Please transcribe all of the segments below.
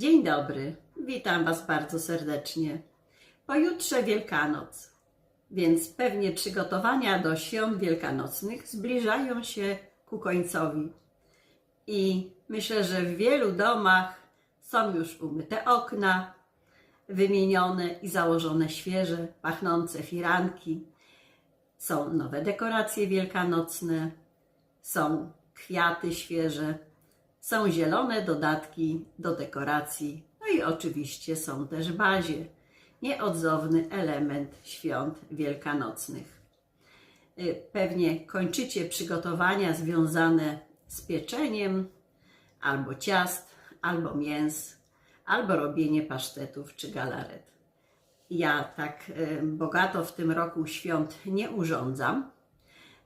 Dzień dobry, witam Was bardzo serdecznie. Pojutrze Wielkanoc, więc pewnie przygotowania do świąt wielkanocnych zbliżają się ku końcowi. I myślę, że w wielu domach są już umyte okna, wymienione i założone świeże, pachnące firanki. Są nowe dekoracje wielkanocne, są kwiaty świeże, są zielone dodatki do dekoracji, no i oczywiście są też bazie, nieodzowny element świąt wielkanocnych. Y, Pewnie kończycie przygotowania związane z pieczeniem albo ciast, albo mięs, albo robienie pasztetów czy galaret. Ja tak y, bogato w tym roku świąt nie urządzam,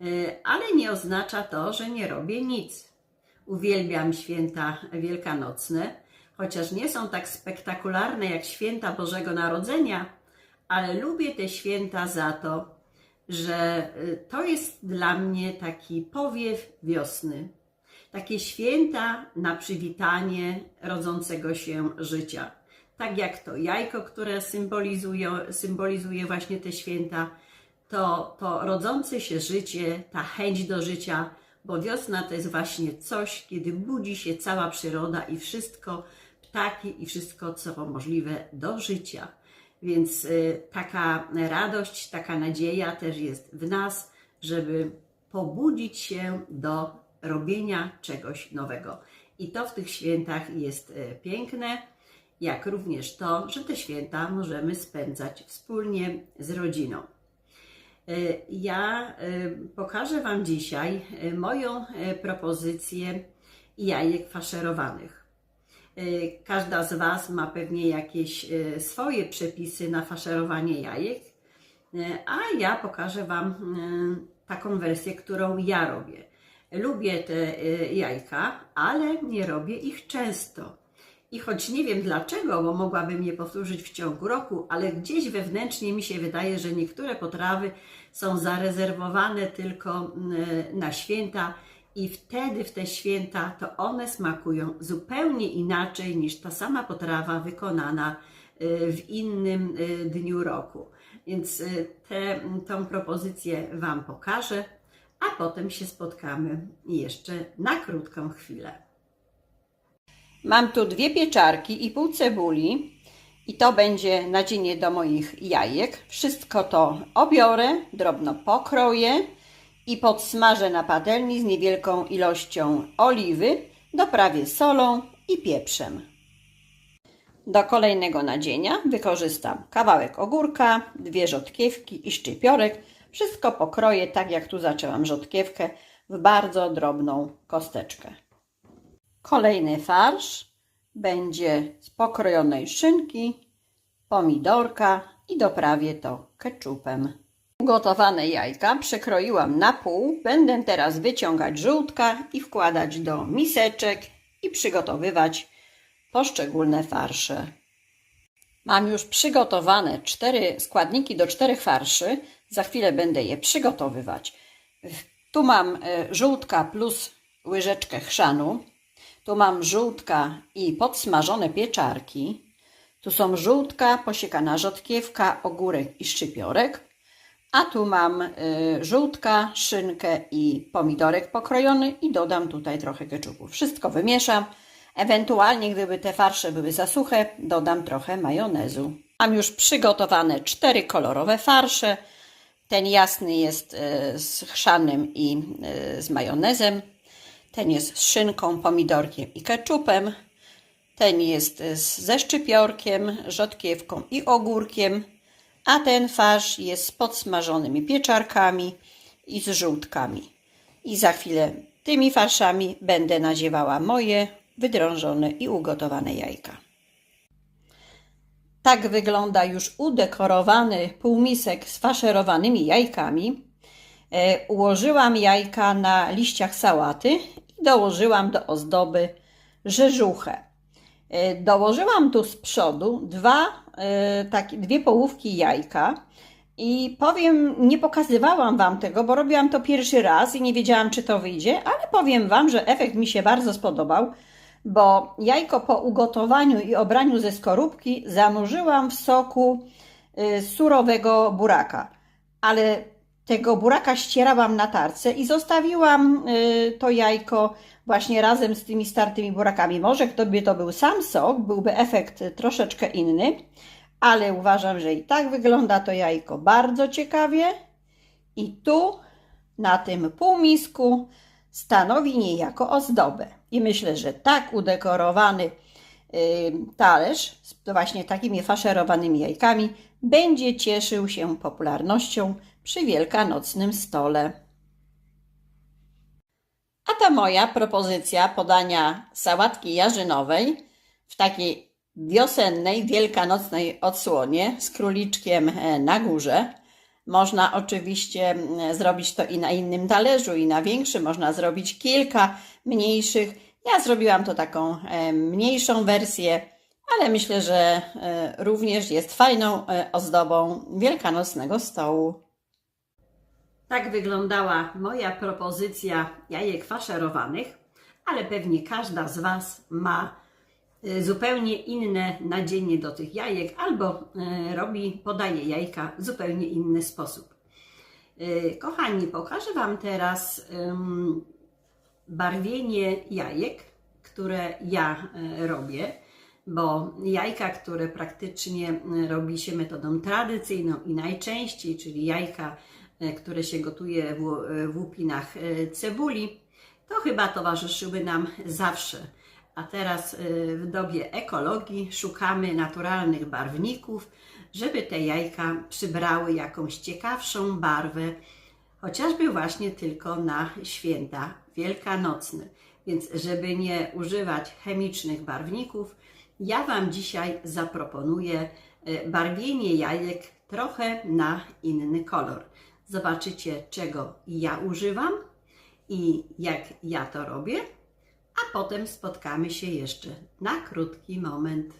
y, ale nie oznacza to, że nie robię nic. Uwielbiam święta wielkanocne, chociaż nie są tak spektakularne jak święta Bożego Narodzenia, ale lubię te święta za to, że y, to jest dla mnie taki powiew wiosny. Takie święta na przywitanie rodzącego się życia. Tak jak to jajko, które symbolizuje, symbolizuje właśnie te święta, to, to rodzące się życie, ta chęć do życia, bo wiosna to jest właśnie coś, kiedy budzi się cała przyroda i wszystko, ptaki i wszystko, co możliwe do życia. Więc y, taka radość, taka nadzieja też jest w nas, żeby pobudzić się do robienia czegoś nowego. I to w tych świętach jest y, piękne, jak również to, że te święta możemy spędzać wspólnie z rodziną. Y, Ja y, pokażę Wam dzisiaj y, moją propozycję jajek faszerowanych. Każda z Was ma pewnie jakieś swoje przepisy na faszerowanie jajek, a ja pokażę Wam taką wersję, którą ja robię. Lubię te jajka, ale nie robię ich często. I choć nie wiem dlaczego, bo mogłabym je powtórzyć w ciągu roku, ale gdzieś wewnętrznie mi się wydaje, że niektóre potrawy są zarezerwowane tylko mm, na święta i wtedy w te święta to one smakują zupełnie inaczej niż ta sama potrawa wykonana y, w innym y, dniu roku. Więc tę tą propozycję Wam pokażę, a potem się spotkamy jeszcze na krótką chwilę. Mam tu dwie pieczarki i pół cebuli i to będzie nadzienie do moich jajek. Wszystko to obiorę, drobno pokroję i podsmażę na patelni z niewielką ilością oliwy, doprawię solą i pieprzem. Do kolejnego nadzienia wykorzystam kawałek ogórka, dwie rzodkiewki i szczypiorek. Wszystko pokroję tak jak tu zaczęłam rzodkiewkę w bardzo drobną kosteczkę. Kolejny farsz będzie z pokrojonej szynki, pomidorka i doprawię to ketchupem. Ugotowane jajka przekroiłam na pół. Będę teraz wyciągać żółtka i wkładać do miseczek i przygotowywać poszczególne farsze. Mam już przygotowane cztery składniki do czterech farszy. Za chwilę będę je przygotowywać. Tu mam e, żółtka plus łyżeczkę chrzanu. Tu mam żółtka i podsmażone pieczarki. Tu są żółtka, posiekana rzodkiewka, ogórek i szczypiorek. A tu mam y, żółtka, szynkę i pomidorek pokrojony i dodam tutaj trochę keczupu. Wszystko wymieszam. Ewentualnie, gdyby te farsze były za suche, dodam trochę majonezu. Mam już przygotowane cztery kolorowe farsze. Ten jasny jest y, z chrzanem i y, z majonezem. Ten jest z szynką, pomidorkiem i keczupem. Ten jest ze szczypiorkiem, rzodkiewką i ogórkiem. A ten farsz jest z podsmażonymi pieczarkami i z żółtkami. I za chwilę tymi farszami będę nadziewała moje wydrążone i ugotowane jajka. Tak wygląda już udekorowany półmisek z faszerowanymi jajkami. E, Ułożyłam jajka na liściach sałaty dołożyłam do ozdoby rzeżuchę. E, Dołożyłam tu z przodu dwa, e, takie, dwie połówki jajka i powiem, nie pokazywałam Wam tego, bo robiłam to pierwszy raz i nie wiedziałam, czy to wyjdzie, ale powiem Wam, że efekt mi się bardzo spodobał. bo jajko po ugotowaniu i obraniu ze skorupki zanurzyłam w soku y, surowego buraka. Ale tego buraka ścierałam na tarce i zostawiłam y, to jajko właśnie razem z tymi startymi burakami. Może gdyby to był sam sok, byłby efekt troszeczkę inny, ale uważam, że i tak wygląda to jajko bardzo ciekawie. I tu na tym półmisku stanowi niejako ozdobę. I myślę, że tak udekorowany y, talerz z właśnie takimi faszerowanymi jajkami będzie cieszył się popularnością przy wielkanocnym stole. A ta moja propozycja podania sałatki jarzynowej w takiej wiosennej, wielkanocnej odsłonie z króliczkiem e, na górze. Można oczywiście zrobić to i na innym talerzu, i na większym. Można zrobić kilka mniejszych. Ja zrobiłam to taką e, mniejszą wersję, ale myślę, że e, również jest fajną ozdobą wielkanocnego stołu. Tak wyglądała moja propozycja jajek faszerowanych, ale pewnie każda z Was ma y, zupełnie inne nadzienie do tych jajek albo y, robi, podaje jajka w zupełnie inny sposób. Y, Kochani, pokażę Wam teraz barwienie jajek, które ja robię, bo jajka, które praktycznie robi się metodą tradycyjną i najczęściej, czyli jajka, które się gotuje w, w łupinach y, cebuli, to chyba towarzyszyły nam zawsze. A teraz w dobie ekologii szukamy naturalnych barwników, żeby te jajka przybrały jakąś ciekawszą barwę, chociażby właśnie tylko na święta wielkanocne. Więc żeby nie używać chemicznych barwników, ja Wam dzisiaj zaproponuję e, barwienie jajek trochę na inny kolor. Zobaczycie, czego ja używam i jak ja to robię, a potem spotkamy się jeszcze na krótki moment.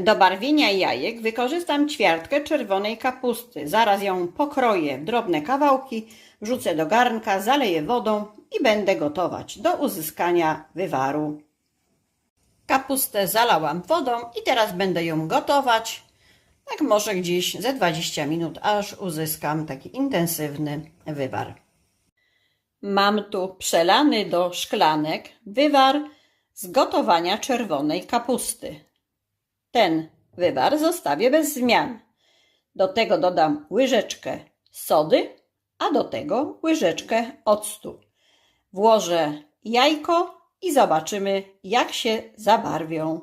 Do barwienia jajek wykorzystam ćwiartkę czerwonej kapusty. Zaraz ją pokroję w drobne kawałki, wrzucę do garnka, zaleję wodą i będę gotować do uzyskania wywaru. Kapustę zalałam wodą i teraz będę ją gotować. Tak może gdzieś ze 20 minut, aż uzyskam taki intensywny wywar. Mam tu przelany do szklanek wywar z gotowania czerwonej kapusty. Ten wywar zostawię bez zmian. Do tego dodam łyżeczkę sody, a do tego łyżeczkę octu. Włożę jajko i zobaczymy, jak się zabarwią.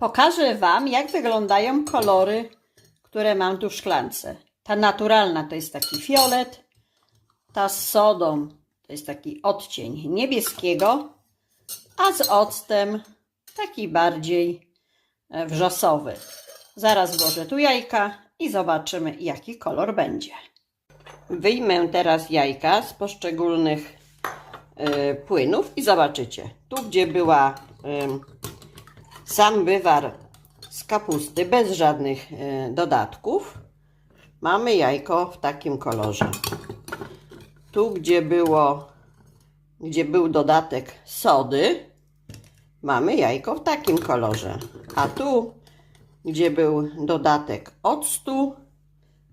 Pokażę Wam, jak wyglądają kolory, które mam tu w szklance. Ta naturalna to jest taki fiolet, ta z sodą to jest taki odcień niebieskiego, a z octem taki bardziej e, wrzosowy. Zaraz włożę tu jajka i zobaczymy, jaki kolor będzie. Wyjmę teraz jajka z poszczególnych e, płynów i zobaczycie. Tu, gdzie była sam wywar z kapusty, bez żadnych e, dodatków, mamy jajko w takim kolorze. Tu, gdzie było, gdzie był dodatek sody, mamy jajko w takim kolorze. A tu, gdzie był dodatek octu,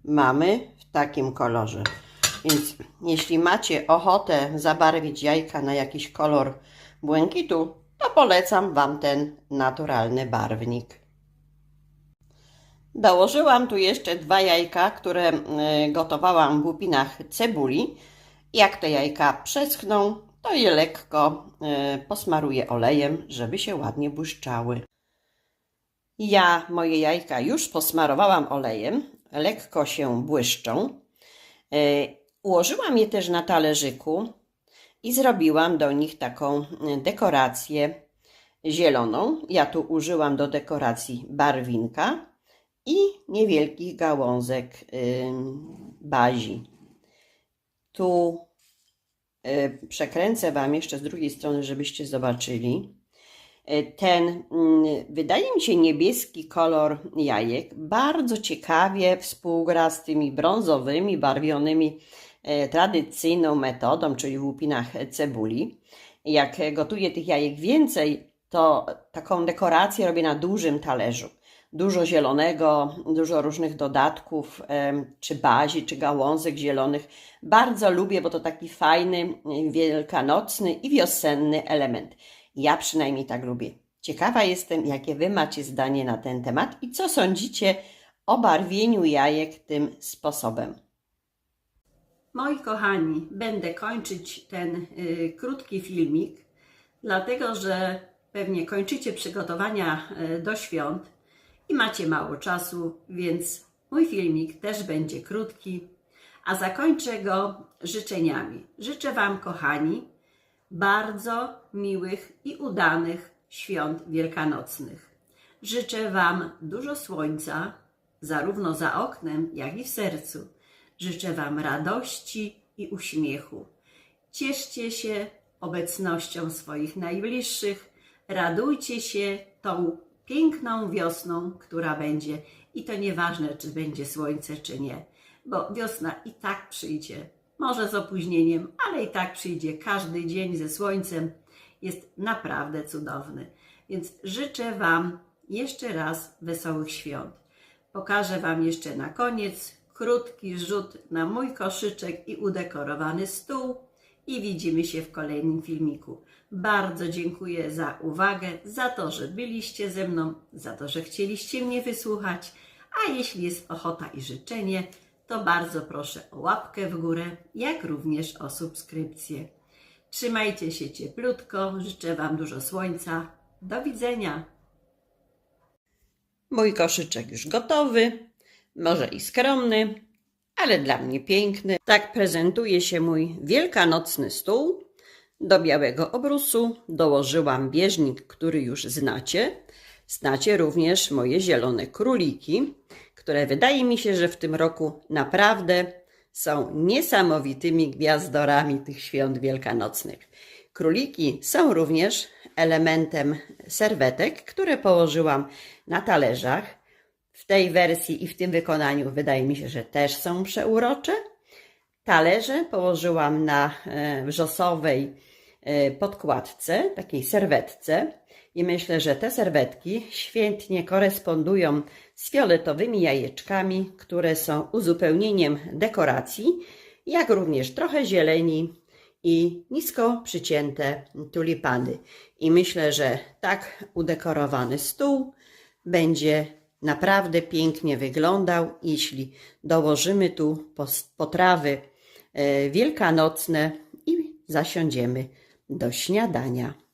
mamy w takim kolorze. Więc jeśli macie ochotę zabarwić jajka na jakiś kolor błękitu, to polecam Wam ten naturalny barwnik. Dołożyłam tu jeszcze dwa jajka, które y, gotowałam w łupinach cebuli. Jak te jajka przeschną, to je lekko y, posmaruję olejem, żeby się ładnie błyszczały. Ja moje jajka już posmarowałam olejem, lekko się błyszczą. Y, Ułożyłam je też na talerzyku i zrobiłam do nich taką y, dekorację zieloną. Ja tu użyłam do dekoracji barwinka i niewielkich gałązek y, bazi. Tu y, przekręcę Wam jeszcze z drugiej strony, żebyście zobaczyli. Ten, wydaje mi się, niebieski kolor jajek bardzo ciekawie współgra z tymi brązowymi, barwionymi tradycyjną metodą, czyli w łupinach cebuli. Jak gotuję tych jajek więcej, to taką dekorację robię na dużym talerzu. Dużo zielonego, dużo różnych dodatków, em, czy bazi, czy gałązek zielonych. Bardzo lubię, bo to taki fajny, wielkanocny i wiosenny element. Ja przynajmniej tak lubię. Ciekawa jestem, jakie Wy macie zdanie na ten temat i co sądzicie o barwieniu jajek tym sposobem. Moi kochani, będę kończyć ten y, krótki filmik, dlatego że pewnie kończycie przygotowania y, do świąt i macie mało czasu, więc mój filmik też będzie krótki, a zakończę go życzeniami. Życzę Wam, kochani, bardzo miłych i udanych świąt wielkanocnych. Życzę Wam dużo słońca, zarówno za oknem, jak i w sercu. Życzę Wam radości i uśmiechu. Cieszcie się obecnością swoich najbliższych, radujcie się tą piękną wiosną, która będzie. I to nieważne, czy będzie słońce, czy nie, bo wiosna i tak przyjdzie. Może z opóźnieniem, ale i tak przyjdzie. Każdy dzień ze słońcem jest naprawdę cudowny. Więc życzę Wam jeszcze raz wesołych świąt. Pokażę Wam jeszcze na koniec krótki rzut na mój koszyczek i udekorowany stół i widzimy się w kolejnym filmiku. Bardzo dziękuję za uwagę, za to, że byliście ze mną, za to, że chcieliście mnie wysłuchać, a jeśli jest ochota i życzenie, to bardzo proszę o łapkę w górę, jak również o subskrypcję. Trzymajcie się cieplutko, życzę Wam dużo słońca. Do widzenia! Mój koszyczek już gotowy, może i skromny, ale dla mnie piękny. Tak prezentuje się mój wielkanocny stół. Do białego obrusu dołożyłam bieżnik, który już znacie. Znacie również moje zielone króliki, które wydaje mi się, że w tym roku naprawdę są niesamowitymi gwiazdorami tych świąt wielkanocnych. Króliki są również elementem serwetek, które położyłam na talerzach. W tej wersji i w tym wykonaniu wydaje mi się, że też są przeurocze. Talerze położyłam na e, wrzosowej e, podkładce, takiej serwetce. I myślę, że te serwetki świetnie korespondują z fioletowymi jajeczkami, które są uzupełnieniem dekoracji, jak również trochę zieleni i nisko przycięte tulipany. I myślę, że tak udekorowany stół będzie naprawdę pięknie wyglądał, jeśli dołożymy tu potrawy e, wielkanocne i zasiądziemy do śniadania.